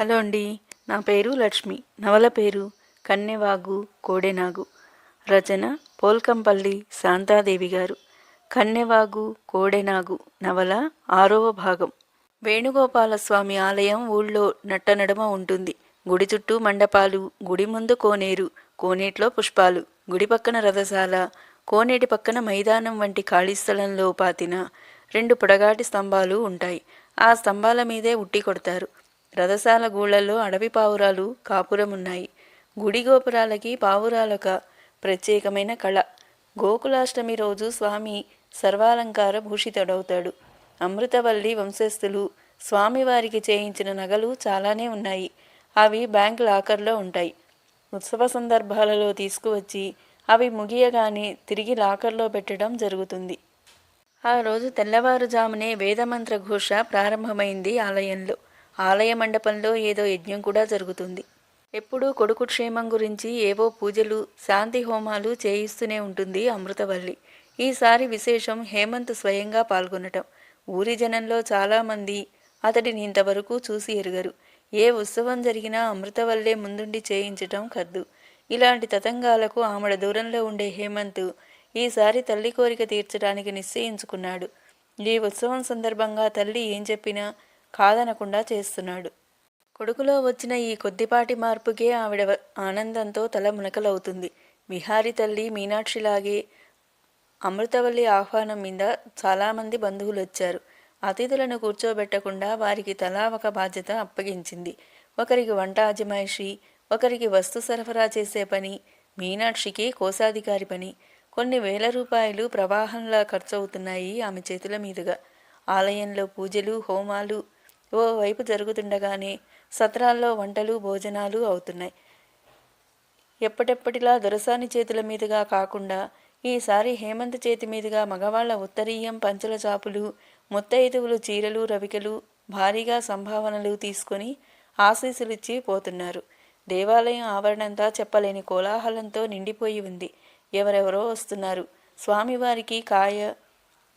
Hello అండి నా పేరు లక్ష్మి. నవల పేరు కన్నెవాగు కోడెనాగు. రచన పోల్కంపల్లి శాంతాదేవి గారు. కన్నెవాగు కోడెనాగు నవల ఆరవ భాగం. వేణుగోపాల స్వామి ఆలయం ఊళ్ళో నట్టనడమ ఉంటుంది. గుడి చుట్టూ మండపాలు గుడి ముందు కోనేరు కోనేట్లో పుష్పాలు. గుడి పక్కన రథశాల కోనేటి పక్కన మైదానం వంటి ఖాళీ స్థలంలో పాతిన రెండు పొడగాటి స్తంభాలు ఉంటాయి. ఆ స్తంభాల మీదే ఉట్టి కొడతారు. రథశాల గూళ్ళల్లో అడవి పావురాలు కాపురమున్నాయి. గుడి గోపురాలకి పావురాలొక ప్రత్యేకమైన కళ. గోకులాష్టమి రోజు స్వామి సర్వాలంకార భూషితుడవుతాడు. అమృతవల్లి వంశస్థులు స్వామివారికి చేయించిన నగలు చాలానే ఉన్నాయి. అవి బ్యాంక్ లాకర్లో ఉంటాయి. ఉత్సవ సందర్భాలలో తీసుకువచ్చి అవి ముగియగానే తిరిగి లాకర్లో పెట్టడం జరుగుతుంది. ఆ రోజు తెల్లవారుజామునే వేదమంత్ర ఘోష ప్రారంభమైంది ఆలయంలో. ఆలయ మండపంలో ఏదో యజ్ఞం కూడా జరుగుతుంది. ఎప్పుడూ కొడుకు క్షేమం గురించి ఏవో పూజలు శాంతి హోమాలు చేయిస్తూనే ఉంటుంది అమృతవల్లి. ఈసారి విశేషం హేమంత్ స్వయంగా పాల్గొనటం. ఊరి జనంలో చాలామంది అతడిని ఇంతవరకు చూసి ఎరుగరు. ఏ ఉత్సవం జరిగినా అమృతవల్లే ముందుండి చేయించటం కద్దు ఇలాంటి తతంగాలకు ఆమెడ దూరంలో ఉండే హేమంత్ ఈసారి తల్లి కోరిక తీర్చడానికి నిశ్చయించుకున్నాడు. ఈ ఉత్సవం సందర్భంగా తల్లి ఏం చెప్పినా కాదనకుండా చేస్తున్నాడు. కొడుకులో వచ్చిన ఈ కొద్దిపాటి మార్పుకే ఆవిడ ఆనందంతో తల మునకలవుతుంది. విహారి తల్లి మీనాక్షిలాగే అమృతవల్లి ఆహ్వానం మీద చాలామంది బంధువులు వచ్చారు అతిథులను కూర్చోబెట్టకుండా వారికి తలా ఒక బాధ్యత అప్పగించింది. ఒకరికి వంట అజమాయిషి ఒకరికి వస్తు సరఫరా చేసే పని మీనాక్షికి కోశాధికారి పని. కొన్ని వేల రూపాయలు ప్రవాహంలా ఖర్చవుతున్నాయి ఆమె చేతుల మీదుగా. ఆలయంలో పూజలు హోమాలు ఓ వైపు జరుగుతుండగానే సత్రాల్లో వంటలు భోజనాలు అవుతున్నాయి. ఎప్పటెప్పటిలా దొరసాని చేతుల మీదుగా కాకుండా ఈసారి హేమంత్ చేతి మీదుగా మగవాళ్ళ ఉత్తరీయం పంచల చాపులు ముత్తైదువులు చీరలు రవికలు భారీగా సంభావనలు తీసుకొని ఆశీస్సులిచ్చి పోతున్నారు. దేవాలయం ఆవరణంతా చెప్పలేని కోలాహలంతో నిండిపోయి ఉంది. ఎవరెవరో వస్తున్నారు. స్వామివారికి కాయ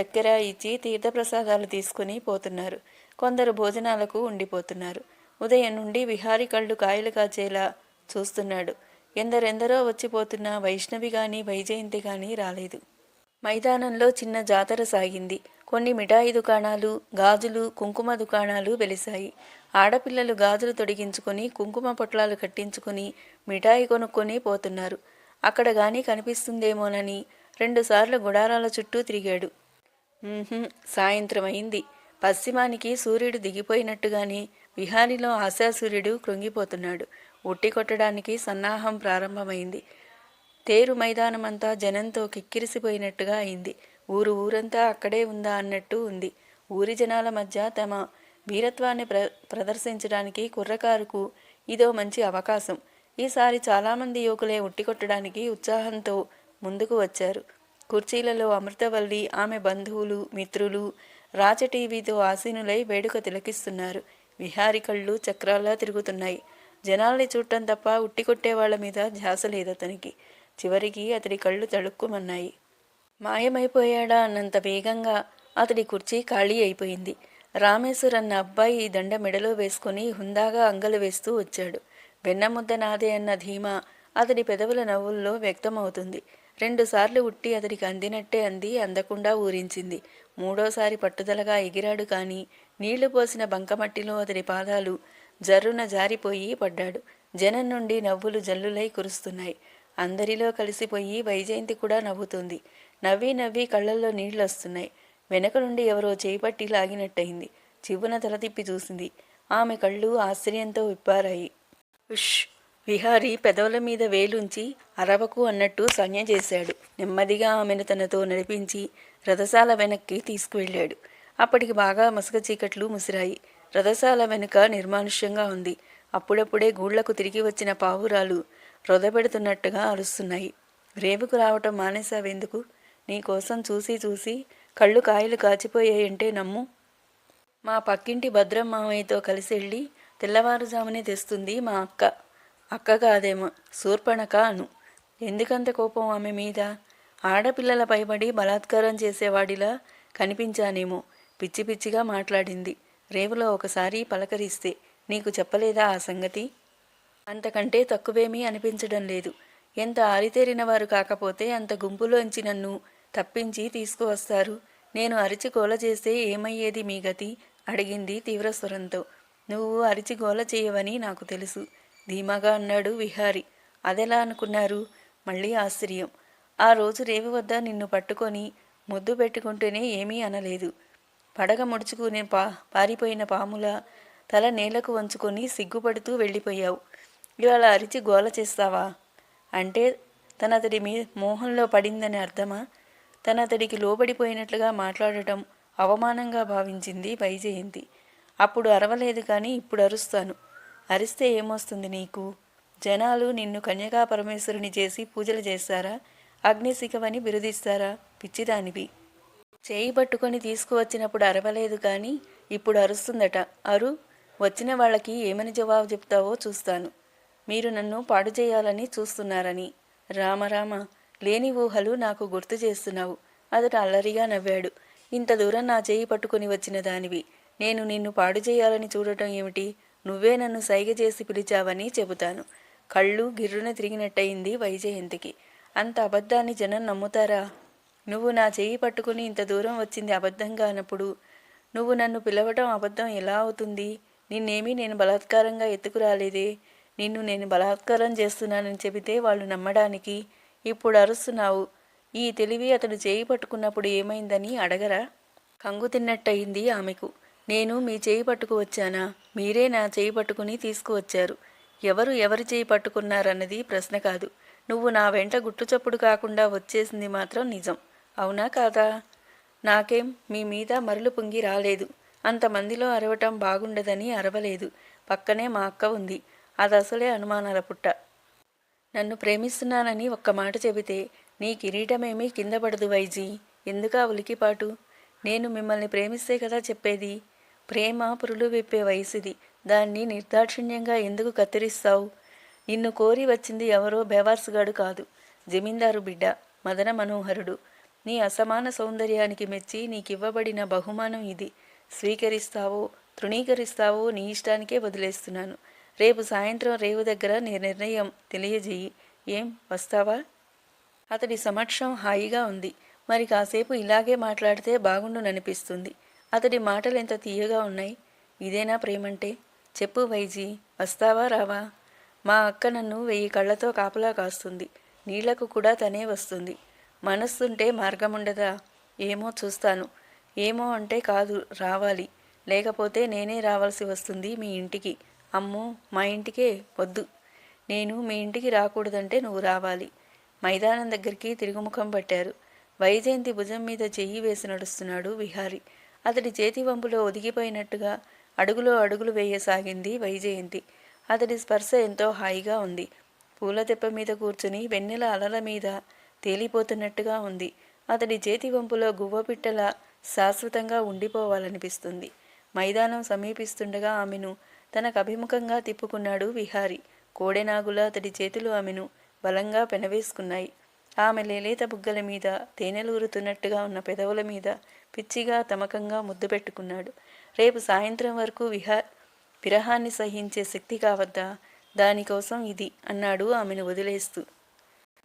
చక్కెర ఇచ్చి తీర్థప్రసాదాలు తీసుకుని పోతున్నారు. కొందరు భోజనాలకు ఉండిపోతున్నారు. ఉదయం నుండి విహారి కళ్ళు కాయలు కాచేలా చూస్తున్నాడు. ఎందరెందరో వచ్చిపోతున్న వైష్ణవి గాని వైజయంతి గాని రాలేదు. మైదానంలో చిన్న జాతర సాగింది. కొన్ని మిఠాయి దుకాణాలు గాజులు కుంకుమ దుకాణాలు వెలిశాయి. ఆడపిల్లలు గాజులు తొడిగించుకొని కుంకుమ పొట్లాలు కట్టించుకొని మిఠాయి కొనుక్కొని పోతున్నారు. అక్కడ గాని కనిపిస్తుందేమోనని రెండుసార్లు గుడారాల చుట్టూ తిరిగాడు. సాయంత్రం అయింది. పశ్చిమానికి సూర్యుడు దిగిపోయినట్టుగాని విహారీలో ఆశాసూర్యుడు కృంగిపోతున్నాడు. ఉట్టి కొట్టడానికి సన్నాహం ప్రారంభమైంది. తేరు మైదానమంతా జనంతో కిక్కిరిసిపోయినట్టుగా అయింది. ఊరు ఊరంతా అక్కడే ఉందా అన్నట్టు ఉంది. ఊరి జనాల మధ్య తమ వీరత్వాన్ని ప్ర ప్రదర్శించడానికి కుర్రకారుకు ఇదో మంచి అవకాశం. ఈసారి చాలామంది యువకులే ఉట్టికొట్టడానికి ఉత్సాహంతో ముందుకు వచ్చారు. కుర్చీలలో అమృతవల్లి ఆమె బంధువులు మిత్రులు రాజ టీవీతో ఆసీనులై వేడుక తిలకిస్తున్నారు. విహారి కళ్ళు చక్రాల్లా తిరుగుతున్నాయి. జనాల్ని చూడటం తప్ప ఉట్టి వాళ్ళ మీద ధ్యాస లేదు అతనికి. చివరికి అతడి కళ్ళు తడుక్కుమన్నాయి మాయమైపోయాడా అన్నంత వేగంగా అతడి కుర్చీ ఖాళీ అయిపోయింది. రామేశ్వర్ అన్న అబ్బాయి దండ మెడలో వేసుకుని హుందాగా అంగలు వేస్తూ వచ్చాడు. వెన్నముద్ద నాదే అన్న ధీమా అతడి పెదవుల నవ్వుల్లో వ్యక్తమవుతుంది. రెండుసార్లు ఉట్టి అతడికి అందినట్టే అంది అందకుండా ఊరించింది. మూడోసారి పట్టుదలగా ఎగిరాడు కాని నీళ్ళు పోసిన బంకమట్టిలో అతడి పాదాలు జర్రున జారిపోయి పడ్డాడు. జనం నుండి నవ్వులు జల్లులై కురుస్తున్నాయి. అందరిలో కలిసిపోయి వైజయంతి కూడా నవ్వుతుంది. నవ్వి నవ్వి కళ్ళల్లో నీళ్ళు వస్తున్నాయి. వెనక నుండి ఎవరో చేపట్టి లాగినట్టయింది. చివ్వున తల తిప్పి చూసింది. ఆమె కళ్ళు ఆశ్చర్యంతో విప్పారాయి. ఉష్! విహారి పెదవుల మీద వేలుంచి అరవకు అన్నట్టు సంజ్ఞ చేశాడు. నెమ్మదిగా ఆమెను తనతో నడిపించి రథశాల వెనక్కి తీసుకువెళ్ళాడు. అప్పటికి బాగా మసక చీకట్లు ముసిరాయి. రథశాల వెనుక నిర్మానుష్యంగా ఉంది. అప్పుడప్పుడే గూళ్ళకు తిరిగి వచ్చిన పావురాలు రొదపెడుతున్నట్టుగా అరుస్తున్నాయి. రేవుకు రావటం మానేశావెందుకు? నీకోసం చూసి చూసి కళ్ళు కాయలు కాచిపోయాయంటే నమ్ము. మా పక్కింటి భద్రం మామయ్యతో కలిసి వెళ్ళి తెల్లవారుజామునే తెస్తుంది మా అక్క. అక్క కాదేమో శూర్పణక అను. ఎందుకంత కోపం ఆమె మీద? ఆడపిల్లల పైబడి బలాత్కారం చేసేవాడిలా కనిపించానేమో. పిచ్చి పిచ్చిగా మాట్లాడింది. రేవులో ఒకసారి పలకరిస్తే నీకు చెప్పలేదా ఆ సంగతి? అంతకంటే తక్కువేమీ అనిపించడం లేదు. ఎంత ఆరితేరిన వారు కాకపోతే అంత గుంపులోంచి నన్ను తప్పించి తీసుకువస్తారు. నేను అరిచి గోల చేస్తే ఏమయ్యేది మీ గతి? అడిగింది తీవ్ర స్వరంతో. నువ్వు అరిచి గోల చేయవని నాకు తెలుసు. ధీమాగా అన్నాడు విహారి. అదెలా అనుకున్నారు? మళ్ళీ ఆశ్చర్యం. ఆ రోజు రేవి వద్ద నిన్ను పట్టుకొని ముద్దు పెట్టుకుంటేనే ఏమీ అనలేదు. పడగ ముడుచుకుని పా పారిపోయిన పాముల తల నేలకు వంచుకొని సిగ్గుపడుతూ వెళ్ళిపోయావు. ఇవాళ అరిచి గోల చేస్తావా? అంటే తన అతడి మీ మోహంలో పడిందని అర్థమా? తన అతడికి లోబడిపోయినట్లుగా మాట్లాడటం అవమానంగా భావించింది వైజయంతి. అప్పుడు అరవలేదు కానీ ఇప్పుడు అరుస్తాను. అరిస్తే ఏమొస్తుంది నీకు? జనాలు నిన్ను కన్యకా పరమేశ్వరుని చేసి పూజలు చేస్తారా? అగ్నిశిఖవని బిరుదిస్తారా? పిచ్చిదానివి. చేయి పట్టుకొని తీసుకువచ్చినప్పుడు అరవలేదు కానీ ఇప్పుడు అరుస్తుందట. అరు వచ్చిన వాళ్ళకి ఏమని జవాబు చెప్తావో చూస్తాను. మీరు నన్ను పాడు చేయాలని చూస్తున్నారని. రామరామ లేని ఊహలు నాకు గుర్తు చేస్తున్నావు. అతడు అల్లరిగా నవ్వాడు. ఇంత దూరం నా చేయి పట్టుకుని వచ్చిన దానివి. నేను నిన్ను పాడు చేయాలని చూడటం ఏమిటి? నువ్వే నన్ను సైగ చేసి పిలిచావని చెబుతాను. కళ్ళు గిర్రున తిరిగినట్టయింది వైజయంతికి. అంత అబద్ధాన్ని జనం నమ్ముతారా? నువ్వు నా చేయి పట్టుకుని ఇంత దూరం వచ్చింది అబద్ధంగా అన్నప్పుడు నువ్వు నన్ను పిలవటం అబద్ధం ఎలా అవుతుంది? నిన్నేమీ నేను బలాత్కారంగా ఎత్తుకురాలేదే? నిన్ను నేను బలాత్కారం చేస్తున్నానని చెబితే వాళ్ళు నమ్మడానికి ఇప్పుడు అరుస్తున్నావు. ఈ తెలివి అతడు చేయి పట్టుకున్నప్పుడు ఏమైందని అడగరా? కంగు తిన్నట్టయింది ఆమెకు. నేను మీ చేయి పట్టుకు వచ్చానా? మీరే నా చేయి పట్టుకుని తీసుకువచ్చారు. ఎవరు ఎవరి చేయి పట్టుకున్నారన్నది ప్రశ్న కాదు. నువ్వు నా వెంట గుట్టుచప్పుడు కాకుండా వచ్చేసింది మాత్రం నిజం. అవునా కాదా? నాకేం? మీ మీద మరలు పొంగి రాలేదు. అంతమందిలో అరవటం బాగుండదని అరవలేదు. పక్కనే మా అక్క ఉంది. అది అసలే అనుమానాల పుట్ట. నన్ను ప్రేమిస్తున్నానని ఒక్క మాట చెబితే నీ కిరీటమేమీ కింద పడదు వైజీ. ఎందుకా ఉలికిపాటు? నేను మిమ్మల్ని ప్రేమిస్తే కదా చెప్పేది? ప్రేమ పురులు విప్పే వయసుది. దాన్ని నిర్దాక్షిణ్యంగా ఎందుకు కత్తిరిస్తావు? నిన్ను కోరి వచ్చింది ఎవరో బేవార్సుగాడు కాదు. జమీందారు బిడ్డ మదన మనోహరుడు. నీ అసమాన సౌందర్యానికి మెచ్చి నీకివ్వబడిన బహుమానం ఇది. స్వీకరిస్తావో తృణీకరిస్తావో నీ ఇష్టానికే వదిలేస్తున్నాను. రేపు సాయంత్రం రేవు దగ్గర నీ నిర్ణయం తెలియజేయి. ఏం వస్తావా? అతడి సమక్షం హాయిగా ఉంది. మరి కాసేపు ఇలాగే మాట్లాడితే బాగుండుననిపిస్తుంది. అతడి మాటలు ఎంత తీయగా ఉన్నాయి? ఇదేనా ప్రేమంటే? చెప్పు వైజీ వస్తావా రావా? మా అక్క నన్ను వెయ్యి కళ్ళతో కాపలా కాస్తుంది. నీళ్ళకు కూడా తనే వస్తుంది. మనస్సుంటే మార్గముండదా? ఏమో చూస్తాను. ఏమో అంటే కాదు రావాలి. లేకపోతే నేనే రావాల్సి వస్తుంది మీ ఇంటికి. అమ్మో మా ఇంటికే వద్దు. నేను మీ ఇంటికి రాకూడదంటే నువ్వు రావాలి. మైదానం దగ్గరికి తిరుగుముఖం పట్టారు. వైజయంతి భుజం మీద చెయ్యి వేసి నడుస్తున్నాడు విహారి. అతడి చేతి వంపులో ఒదిగిపోయినట్టుగా అడుగులో అడుగులు వేయసాగింది వైజయంతి. అతడి స్పర్శ ఎంతో హాయిగా ఉంది. పూల తెప్ప మీద కూర్చుని వెన్నెల అలల మీద తేలిపోతున్నట్టుగా ఉంది. అతడి చేతి వంపులో గువ్వపిట్టల శాశ్వతంగా ఉండిపోవాలనిపిస్తుంది. మైదానం సమీపిస్తుండగా ఆమెను తనకు అభిముఖంగా తిప్పుకున్నాడు విహారి. కోడెనాగులా అతడి చేతులు ఆమెను బలంగా పెనవేసుకున్నాయి. ఆమె లేలేత బుగ్గల మీద తేనెలూరుతున్నట్టుగా ఉన్న పెదవుల మీద పిచ్చిగా తమకంగా ముద్దు పెట్టుకున్నాడు. రేపు సాయంత్రం వరకు విహా విరహాన్ని సహించే శక్తి కావద్దా? దానికోసం ఇది అన్నాడు ఆమెను వదిలేస్తూ.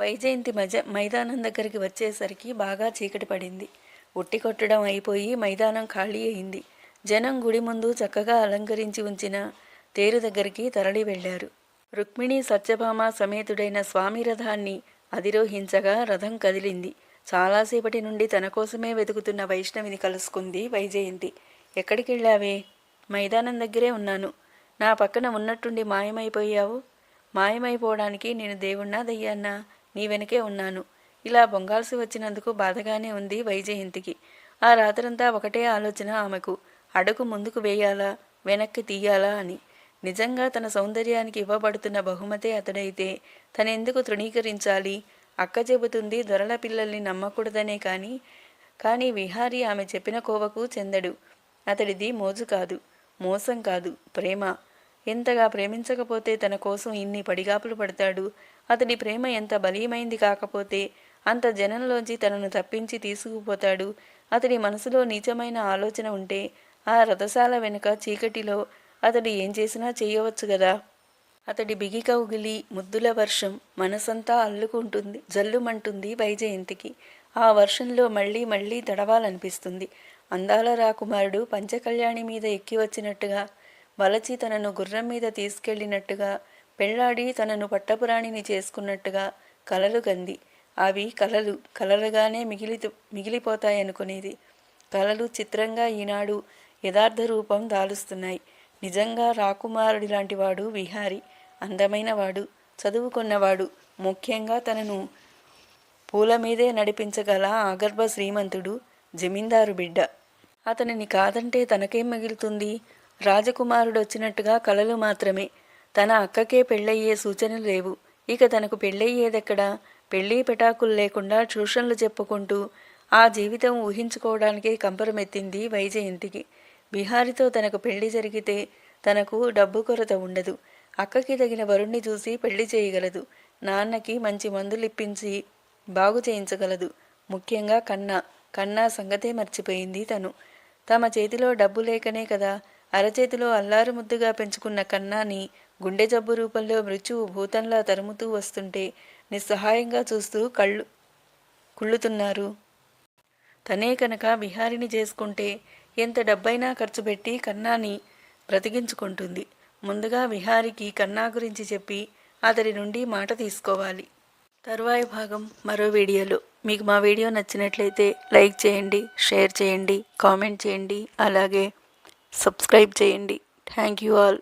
వైజయంతి మజ మైదానం దగ్గరికి వచ్చేసరికి బాగా చీకటి పడింది. ఉట్టి కొట్టడం అయిపోయి మైదానం ఖాళీ అయింది. జనం గుడి ముందు చక్కగా అలంకరించి ఉంచిన తేరు దగ్గరికి తరలి వెళ్ళారు రుక్మిణి సత్యభామ సమేతుడైన స్వామి రథాన్ని అధిరోహించగా రథం కదిలింది. చాలాసేపటి నుండి తన కోసమే వెతుకుతున్న వైష్ణవిని కలుసుకుంది వైజయంతి. ఎక్కడికి వెళ్ళావే మైదానం దగ్గరే ఉన్నాను. నా పక్కన ఉన్నట్టుండి మాయమైపోయావు? మాయమైపోవడానికి నేను దేవుణ్ణా దయ్యాన్నా నీ వెనకే ఉన్నాను. ఇలా బొంగాల్సి వచ్చినందుకు బాధగానే ఉంది వైజయంతికి. ఆ రాత్రంతా ఒకటే ఆలోచన ఆమెకు. అడుగు ముందుకు వేయాలా? వెనక్కి తీయాలా అని. నిజంగా తన సౌందర్యానికి ఇవ్వబడుతున్న బహుమతే అతడైతే తనెందుకు తృణీకరించాలి? అక్క చెబుతుంది దొరల పిల్లల్ని నమ్మకూడదనే కానీ కానీ విహారీ ఆమె చెప్పిన కోవకు చెందడు. అతడిది మోజు కాదు మోసం కాదు ప్రేమ. ఎంతగా ప్రేమించకపోతే తన కోసం ఇన్ని పడిగాపులు పడతాడు. అతడి ప్రేమ ఎంత బలీయమైంది కాకపోతే అంత జనంలోంచి తనను తప్పించి తీసుకుపోతాడు. అతడి మనసులో నీచమైన ఆలోచన ఉంటే ఆ రథశాల వెనుక చీకటిలో అతడు ఏం చేసినా చేయవచ్చు కదా అతడి బిగి కౌగిలి ముద్దుల వర్షం మనసంతా అల్లుకుంటుంది జల్లుమంటుంది వైజయంతికి. ఆ వర్షంలో మళ్ళీ మళ్ళీ తడవాలనిపిస్తుంది. అందాల రాకుమారుడు పంచకళ్యాణి మీద ఎక్కి వచ్చినట్టుగా వలచి తనను గుర్రం మీద తీసుకెళ్ళినట్టుగా పెళ్ళాడి తనను పట్టపురాణిని చేసుకున్నట్టుగా కలలు కంది అవి కలలు కలలుగానే మిగిలి మిగిలిపోతాయనుకునేది. కలలు చిత్రంగా ఈనాడు యథార్థ రూపం దాలుస్తున్నాయి. నిజంగా రాకుమారుడి లాంటివాడు విహారి. అందమైనవాడు చదువుకున్నవాడు ముఖ్యంగా తనను పూల మీదే నడిపించగల ఆగర్భ శ్రీమంతుడు జమీందారు బిడ్డ. అతనిని కాదంటే తనకేం మిగులుతుంది? రాజకుమారుడు వచ్చినట్టుగా కలలు మాత్రమే. తన అక్కకే పెళ్ళయ్యే సూచనలు లేవు. ఇక తనకు పెళ్ళయ్యేదెక్కడా? పెళ్ళి పెటాకులు లేకుండా ట్యూషన్లు చెప్పుకుంటూ ఆ జీవితం ఊహించుకోవడానికే కంపరమెత్తింది వైజయంతికి. బిహారితో తనకు పెళ్ళి జరిగితే తనకు డబ్బు కొరత ఉండదు. అక్కకి తగిన వరుణ్ణి చూసి పెళ్ళి చేయగలదు. నాన్నకి మంచి మందులు ఇప్పించి బాగు చేయించగలదు. ముఖ్యంగా కన్నా. కన్నా సంగతే మర్చిపోయింది తను. తమ చేతిలో డబ్బు లేకనే కదా. అరచేతిలో అల్లారు ముద్దుగా పెంచుకున్న కన్నాని గుండె జబ్బు రూపంలో మృత్యువు భూతంలా తరుముతూ వస్తుంటే నిస్సహాయంగా చూస్తూ కళ్ళు కుళ్ళుతున్నారు. తనే కనుక విహారిని చేసుకుంటే ఎంత డబ్బైనా ఖర్చు పెట్టి కన్నాని బ్రతికించుకుంటుంది. ముందుగా విహారికి కన్నా గురించి చెప్పి అతడి నుండి మాట తీసుకోవాలి. తరువాయి భాగం మరో వీడియోలో. మీకు మా వీడియో నచ్చినట్లయితే లైక్ చేయండి షేర్ చేయండి కామెంట్ చేయండి అలాగే సబ్స్క్రైబ్ చేయండి. Thank you all.